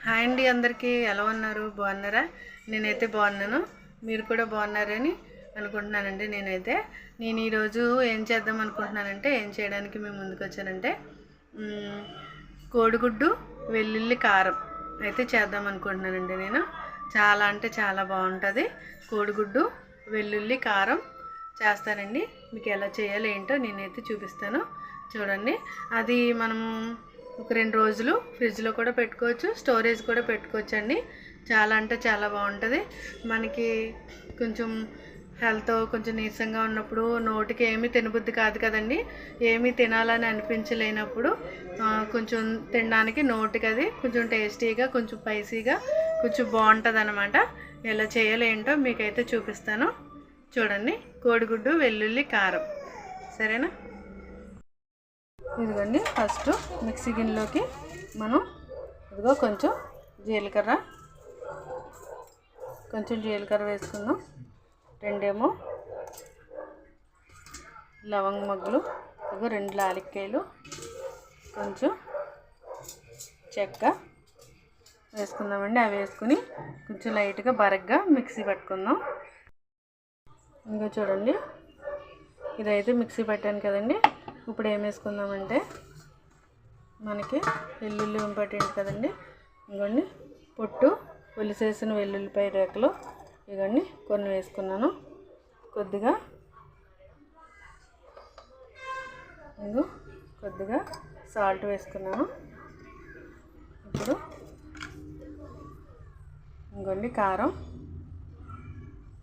Hi అండి అందరికీ. ఎలా ఉన్నారు? బాగున్నారా? నేనైతే బాగున్నాను. మీరు కూడా బాగున్నారని అనుకుంటున్నానండి నేనైతే. నేను ఈరోజు ఏం చేద్దాం అనుకుంటున్నానంటే ఏం చేయడానికి మేము ముందుకు వచ్చానంటే కోడిగుడ్డు వెల్లుల్లి కారం అయితే చేద్దాం అనుకుంటున్నానండి నేను. చాలా అంటే చాలా బాగుంటుంది. కోడిగుడ్డు వెల్లుల్లి కారం చేస్తానండి. మీకు ఎలా చేయాలో ఏంటో నేనైతే చూపిస్తాను. చూడండి. అది మనము ఒక రెండు రోజులు ఫ్రిడ్జ్లో కూడా పెట్టుకోవచ్చు స్టోరేజ్ కూడా పెట్టుకోవచ్చు అండి చాలా అంటే చాలా బాగుంటుంది. మనకి కొంచెం హెల్త్ కొంచెం నీరసంగా ఉన్నప్పుడు నోటికి ఏమీ తినబుద్ధి కాదు కదండి. ఏమీ తినాలని అనిపించలేనప్పుడు కొంచెం తినడానికి నోటికి అది కొంచెం టేస్టీగా కొంచెం స్పైసీగా కొంచెం బాగుంటుంది అనమాట ఎలా చేయాలో ఏంటో మీకైతే చూపిస్తాను. చూడండి కోడిగుడ్డు వెల్లుల్లి కారం. సరేనా? ఇదిగోండి ఫస్ట్ మిక్సీ గిన్నెలోకి మనం ఇదిగో కొంచెం జీలకర్ర కొంచెం జీలకర్ర వేసుకుందాం. రెండేమో లవంగ మగ్గులు ఇదిగో రెండు లాలిక్కాయలు కొంచెం చెక్క వేసుకుందామండి. అవి వేసుకుని కొంచెం లైట్గా బరగ్గా మిక్సీ పట్టుకుందాం. ఇంకా చూడండి ఇదైతే మిక్సీ పెట్టాను కదండి. ఇప్పుడు ఏం వేసుకుందామంటే మనకి వెల్లుల్లి ఇంపార్టెంట్ కదండి. ఇదిగోండి పొట్టు పులిసేసిన వెల్లుల్లిపాయ రేకలు ఇవన్నీ కొన్ని వేసుకున్నాను. కొద్దిగా ఇంకో కొద్దిగా సాల్ట్ వేసుకున్నాను. ఇప్పుడు ఇంకోండి కారం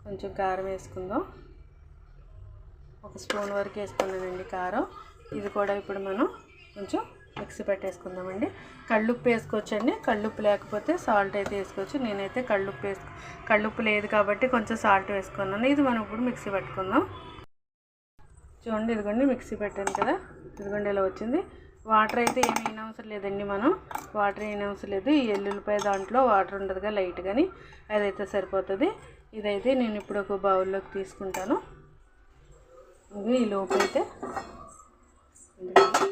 కొంచెం కారం వేసుకుందాం. ఒక స్పూన్ వరకు వేసుకున్నానండి కారం. ఇది కూడా ఇప్పుడు మనం కొంచెం మిక్సీ పెట్టేసుకుందామండి. కళ్ళుప్పు వేసుకోవచ్చండి. కళ్ళుప్పు లేకపోతే సాల్ట్ అయితే వేసుకోవచ్చు. నేనైతే కళ్ళుప్పు వేసుకు కళ్ళుప్పు లేదు కాబట్టి కొంచెం సాల్ట్ వేసుకున్నాను. ఇది మనం ఇప్పుడు మిక్సీ పెట్టుకుందాం. చూడండి ఇదిగోండి మిక్సీ పెట్టాను కదా. ఇదిగోండి ఇలా వచ్చింది. వాటర్ అయితే ఏమైనా అవసరం లేదండి మనం. వాటర్ ఏమైనా అవసరం లేదు. ఈ ఎల్లుల్లిపాయ దాంట్లో వాటర్ ఉండదుగా లైట్ కానీ అదైతే సరిపోతుంది. ఇదైతే నేను ఇప్పుడు ఒక బౌల్లోకి తీసుకుంటాను. ఇది ఈ లోపు అయితే ఇదిగోండి.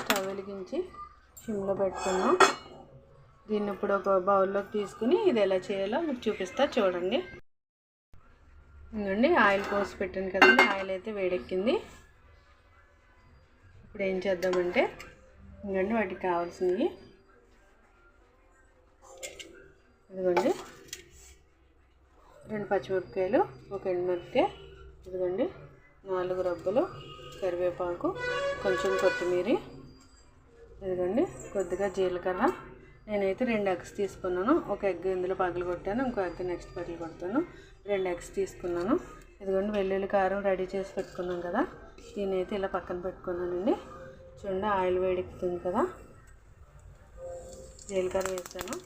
స్టవ్ వెలిగించి సిమ్లో పెట్టుకున్నాం. దీన్ని ఇప్పుడు ఒక బౌల్లోకి తీసుకుని ఇది ఎలా చేయాలో మీకు చూపిస్తా చూడండి. ఇంకండి ఆయిల్ పోసి పెట్టాను కదండి ఆయిల్ అయితే వేడెక్కింది. ఇప్పుడు ఏం చేద్దామంటే ఇంకండి వాటికి కావాల్సినవి. ఇదిగోండి రెండు పచ్చిమిరపకాయలు ఒక ఎండుమిరపకాయ ఇదిగోండి నాలుగు రబ్బలు కరివేపాకు కొంచెం కొత్తిమీర ఇదిగోండి కొద్దిగా జీలకర్ర. నేనైతే రెండు ఎగ్స్ తీసుకున్నాను. ఒక ఎగ్ ఇందులో పగలు కొట్టాను ఇంకో ఎగ్ నెక్స్ట్ పగలు కొడతాను. రెండు ఎగ్స్ తీసుకున్నాను. ఇదిగోండి వెల్లుల్లి కారం రెడీ చేసి పెట్టుకున్నాం కదా. దీన్ని అయితే ఇలా పక్కన పెట్టుకున్నానండి. చూడండి ఆయిల్ వేడెక్కుతుంది కదా. జీలకర్ర వేసాను.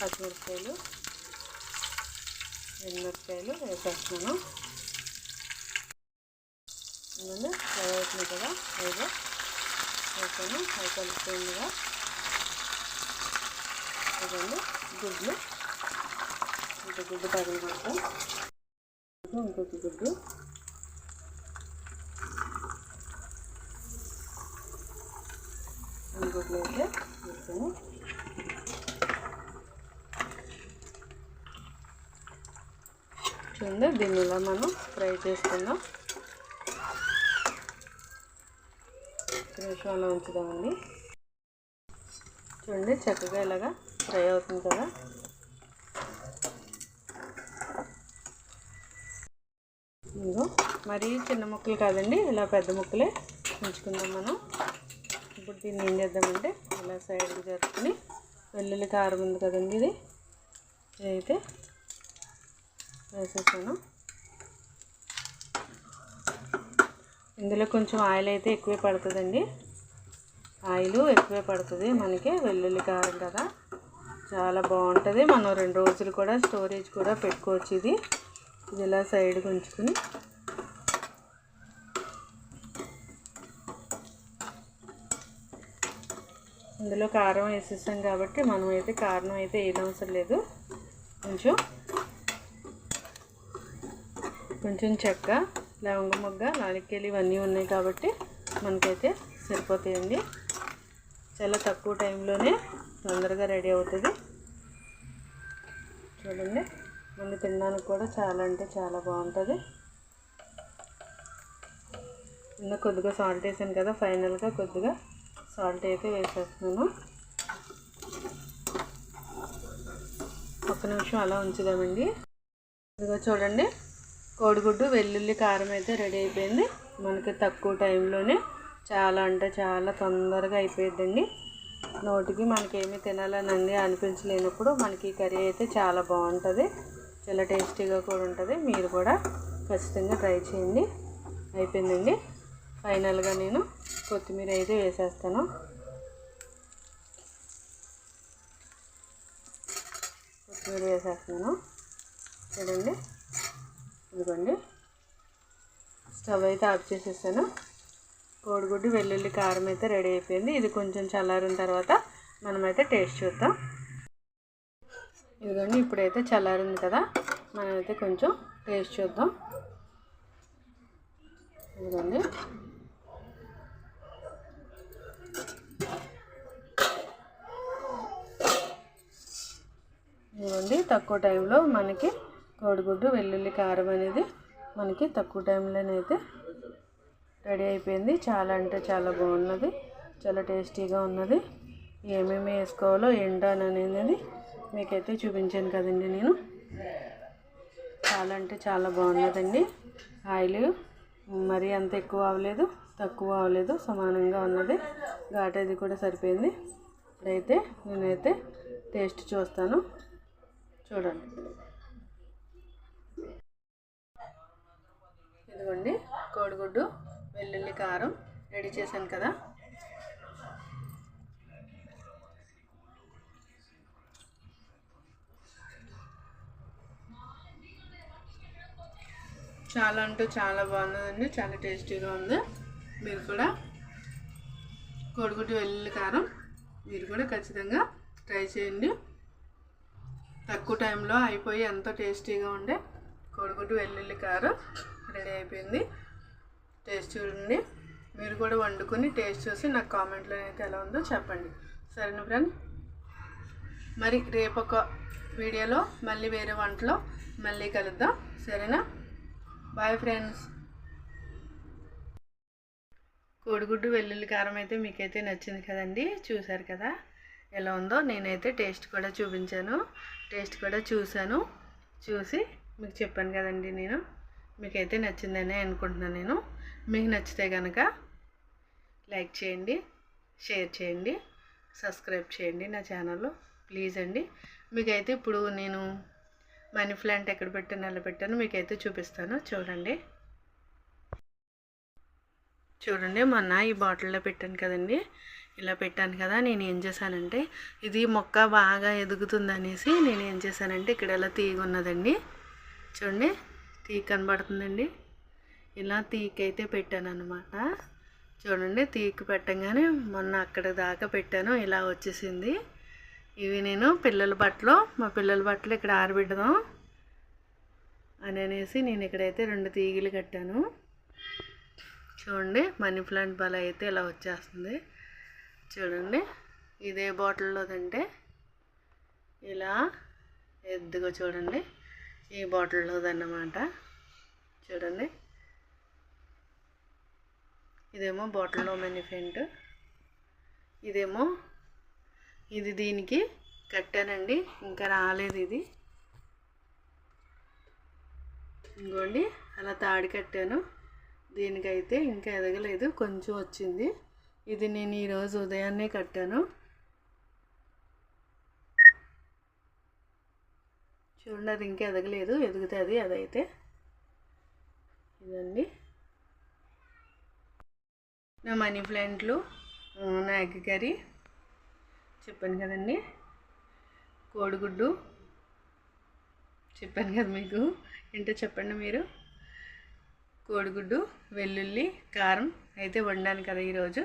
పచ్చిమిరపకాయలు. ఎండుమిరపకాయలు వేసేస్తున్నాను ఇదిగోండి ఫ్రై అవుతుంది కదా ఏదో వేసాను అవి కలుపుతుందిగా ఇదండి గుడ్లు ఇంకొక గుడ్డు పగిలి కొడతాం ఇంకొక గుడ్డు ఇంకొకటి అయితే వేసాను చూడండి దీన్ని ఇలా మనం ఫ్రై చేసుకుందాం. ఒక ఉంచుదామండి. చూడండి చక్కగా ఇలాగా ఫ్రై అవుతుంది కదా. ఇంకో మరీ చిన్న ముక్కలు కాదండి ఇలా పెద్ద ముక్కలే ఉంచుకుందాం మనం. ఇప్పుడు దీన్ని ఏం చేద్దామంటే ఇలా సైడ్కి జరుపుకొని వెల్లుల్లి కారం ఉంది కదండి ఇది. ఇదైతే వేసేసాను. ఇందులో కొంచెం ఆయిల్ అయితే ఎక్కువే పడుతుందండి. ఆయిల్ ఎక్కువే పడుతుంది మనకి వెల్లుల్లి కారం కదా. చాలా బాగుంటుంది. మనం రెండు రోజులు కూడా స్టోరేజ్ కూడా పెట్టుకోవచ్చు ఇది. ఇది ఇలా సైడ్కి ఉంచుకుని. ఇందులో కారం వేసేసాం కాబట్టి మనం అయితే కారం అయితే వేయనవసరం లేదు. కొంచెం కొంచెం చెక్క లవంగ మొగ్గ నాలుకేలు ఇవన్నీ ఉన్నాయి కాబట్టి మనకైతే సరిపోతాయండి. చాలా తక్కువ టైంలోనే తొందరగా రెడీ అవుతుంది. చూడండి ముందు తినడానికి కూడా చాలా అంటే చాలా బాగుంటుంది. ఇంకా కొద్దిగా సాల్ట్ వేసాను కదా ఫైనల్గా కొద్దిగా సాల్ట్ అయితే వేసేస్తున్నాను. ఒక్క నిమిషం అలా ఉంచుదామండి. ఇదిగో చూడండి కోడిగుడ్డు వెల్లుల్లి కారం అయితే రెడీ అయిపోయింది. మనకి తక్కువ టైంలోనే చాలా అంటే చాలా తొందరగా అయిపోయిందండి నోటికి మనకేమీ తినాలనండి అనిపించలేనప్పుడు మనకి ఈ కర్రీ అయితే చాలా బాగుంటుంది. చాలా టేస్టీగా కూడా ఉంటుంది. మీరు కూడా ఖచ్చితంగా ట్రై చేయండి. అయిపోయిందండి. ఫైనల్గా నేను కొత్తిమీర అయితే వేసేస్తాను. కొత్తిమీర వేసేస్తున్నాను. చూడండి. ఇదిగోండి. స్టవ్ అయితే ఆఫ్ చేసేసాను. కోడిగుడ్డు వెల్లుల్లి కారం అయితే రెడీ అయిపోయింది. ఇది కొంచెం చల్లారిన తర్వాత మనమైతే టేస్ట్ చూద్దాం. ఇదిగోండి ఇప్పుడైతే చల్లారింది కదా మనమైతే కొంచెం టేస్ట్ చూద్దాం. ఇదిగోండి. ఇదిగోండి తక్కువ టైంలో మనకి కోడిగుడ్డు వెల్లుల్లి కారం అనేది మనకి తక్కువ టైంలోనైతే రెడీ అయిపోయింది. చాలా అంటే చాలా బాగున్నది చాలా టేస్టీగా ఉన్నది. ఏమేమి వేసుకోవాలో ఏంటో అనేది మీకైతే చూపించాను కదండి నేను. చాలా అంటే చాలా బాగున్నదండి. ఆయిల్ మరీ అంత ఎక్కువ అవ్వలేదు తక్కువ అవ్వలేదు సమానంగా ఉన్నది. ఘాట్ కూడా సరిపోయింది. ఇప్పుడైతే నేనైతే టేస్ట్ చూస్తాను. చూడండి. ఇదిగోండి కోడిగుడ్డు వెల్లుల్లి కారం రెడీ చేశాను కదా. చాలా అంటూ చాలా బాగుందండి చాలా టేస్టీగా ఉంది. మీరు కూడా కోడిగుడ్డు వెల్లుల్లి కారం మీరు కూడా ఖచ్చితంగా ట్రై చేయండి. తక్కువ టైంలో అయిపోయి ఎంతో టేస్టీగా ఉండే కోడిగుడ్డు వెల్లుల్లి కారం రెడీ అయిపోయింది. టేస్ట్ చూడండి. మీరు కూడా వండుకొని టేస్ట్ చూసి నాకు కామెంట్లో అయితే ఎలా ఉందో చెప్పండి. సరేనా ఫ్రెండ్? మరి రేపు ఒక వీడియోలో మళ్ళీ వేరే వంటలో మళ్ళీ కలుద్దాం. సరేనా? Bye friends. కోడిగుడ్డు వెల్లుల్లి కారం అయితే మీకైతే నచ్చింది కదండి. చూశారు కదా? ఎలా ఉందో నేనైతే టేస్ట్ కూడా చూపించాను. టేస్ట్ కూడా చూశాను. చూసి మీకు చెప్పాను కదండి నేను. మీకైతే నచ్చిందనే అనుకుంటున్నాను నేను. మీకు నచ్చితే కనుక లైక్ చేయండి షేర్ చేయండి సబ్స్క్రైబ్ చేయండి నా ఛానల్లో. ప్లీజ్ అండి. మీకైతే ఇప్పుడు నేను మనీ ప్లాంట్ ఎక్కడ పెట్టాను ఎలా పెట్టాను మీకైతే చూపిస్తాను. చూడండి. చూడండి మొన్న ఈ బాటిల్లో పెట్టాను కదండి. ఇలా పెట్టాను కదా నేను ఏం చేశానంటే ఇది మొక్క బాగా ఎదుగుతుంది అనేసి నేను ఏం చేశానంటే ఇక్కడ ఎలా తీగున్నదండి చూడండి. తీగ కనబడుతుందండి. ఇలా తీకైతే పెట్టాను అనమాట చూడండి తీక పెట్టంగానే మొన్న అక్కడ దాకా పెట్టాను ఇలా వచ్చేసింది. ఇవి నేను పిల్లల బట్టలు మా పిల్లల బట్టలు ఇక్కడ ఆరబెడదాం అని అనేసి నేను ఇక్కడైతే రెండు తీగలు కట్టాను. చూడండి మనీ ప్లాంట్ బల అయితే ఇలా వచ్చేస్తుంది. చూడండి ఇదే బాటిల్లోదంటే ఇలా ఎద్దుగా చూడండి. ఈ బాటిల్లోదన్నమాట చూడండి. ఇదేమో బాటిల్లో మెనిఫెంట్. ఇదేమో ఇది దీనికి కట్టానండి. ఇంకా రాలేదు ఇది. ఇంకోండి అలా తాడి కట్టాను. దీనికైతే ఇంకా ఎదగలేదు. కొంచెం వచ్చింది. ఇది నేను ఈరోజు ఉదయాన్నే కట్టాను. చూడండి అది ఇంకా ఎదగలేదు ఎదుగుతుంది అదైతే. ఇదండి. నా మనీ ప్లాంట్లు నా ఎగ్ కర్రీ. చెప్పాను కదండి. కోడిగుడ్డు. చెప్పాను కదా మీకు. ఏంటో చెప్పండి మీరు. కోడిగుడ్డు వెల్లుల్లి కారం అయితే వండాను కదా ఈరోజు.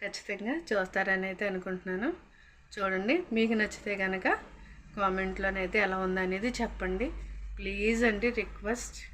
ఖచ్చితంగా చూస్తారని అయితే అనుకుంటున్నాను. చూడండి మీకు నచ్చితే కనుక కామెంట్లోనైతే ఎలా ఉందనేది చెప్పండి. ప్లీజ్ అండి రిక్వెస్ట్.